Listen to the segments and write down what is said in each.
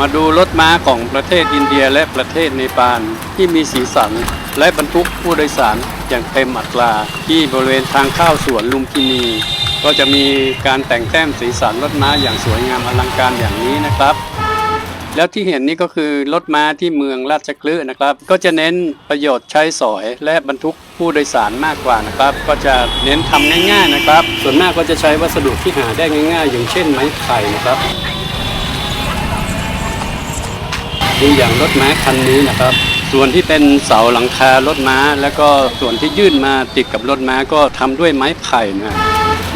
มาดูรถม้าของประเทศอินเดียและประเทศเนปาลที่มีสีสัน และบรรทุกผู้โดยสารอย่างเต็มอัตรา ที่บริเวณทางเข้าสวนลุมพินี ก็จะมีการแต่งแต้มสีสันรถม้าอย่างสวยงามอลังการอย่างนี้นะครับ แล้วที่เห็นนี่ก็คือรถม้าที่เมืองราชคลึนะครับ ก็จะเน้นประโยชน์ใช้สอยและบรรทุกผู้โดยสารมากกว่านะครับ ก็จะเน้นทำง่ายๆนะครับ ส่วนมากก็จะใช้วัสดุที่หาได้ง่าย ๆ อย่างเช่นไม้ไผ่นะครับ ดูอย่างรถม้าคันนี้นะครับ ส่วนที่เป็นเสาหลังคารถม้า แล้วก็ส่วนที่ยื่นมาติดกับรถม้าก็ทำด้วยไม้ไผ่นะ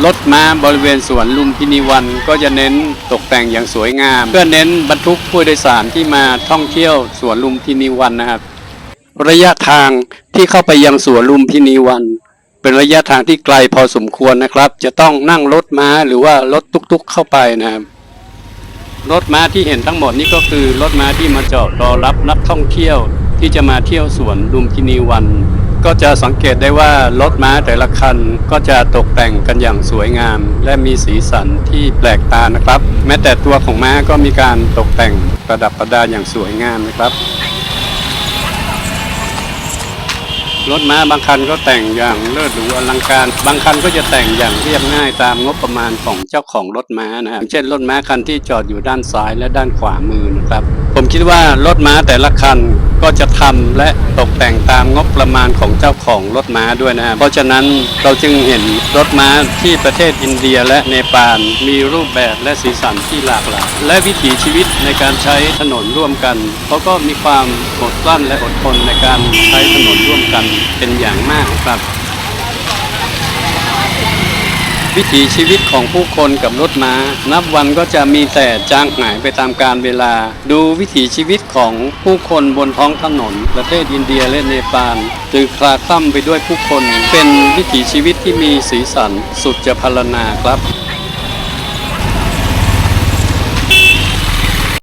รถม้าบริเวณสวนลุมพินีวันก็จะเน้นตกแต่งอย่างสวยงาม เพื่อเน้นบรรทุกผู้โดยสารที่มาท่องเที่ยวสวนลุมพินีวันนะครับ ระยะทางที่เข้าไปยังสวนลุมพินีวัน เป็นระยะทางที่ไกลพอสมควรนะครับ จะต้องนั่งรถม้าหรือว่ารถตุกๆเข้าไปนะครับ รถม้าที่เห็นทั้งหมดนี่ก็คือรถม้าที่มาจอดรอรับนักท่องเที่ยวที่จะมาเที่ยวสวนลุมพินีวัน ก็จะสังเกตได้ว่ารถม้าแต่ละคันก็จะตกแต่งกันอย่างสวยงาม และมีสีสันที่แปลกตานะครับ แม้แต่ตัวของม้าก็มีการตกแต่งประดับประดาอย่างสวยงามนะครับ รถม้าบางคันก็แต่งอย่างเลิศหรูอลังการ บางคันก็จะแต่งอย่างเรียบง่ายตามงบประมาณของเจ้าของรถม้านะครับเช่นรถม้าคันที่จอดอยู่ด้านซ้ายและด้านขวามือนะครับ ผมคิดว่ารถม้าแต่ละคันก็จะทำและตกแต่งตามงบประมาณของเจ้าของรถม้าด้วยนะครับเพราะฉะนั้นเราจึงเห็นรถม้าที่ประเทศอินเดียและเนปาลมีรูปแบบและสีสันที่หลากหลายและวิถีชีวิตในการใช้ถนนร่วมกันเขาก็มีความอดกลั้นและอดทนในการใช้ถนนร่วมกันเป็นอย่างมากครับ วิถีชีวิตของผู้คนกับรถม้า นับวันก็จะมีแต่จางหายไปตามกาลเวลา ดูวิถีชีวิตของผู้คนบนท้องถนน ประเทศอินเดียและเนปาลจึกคลาคล่ำไปด้วยผู้คน เป็นวิถีชีวิตที่มีสีสันสุดจะพรรณนาครับ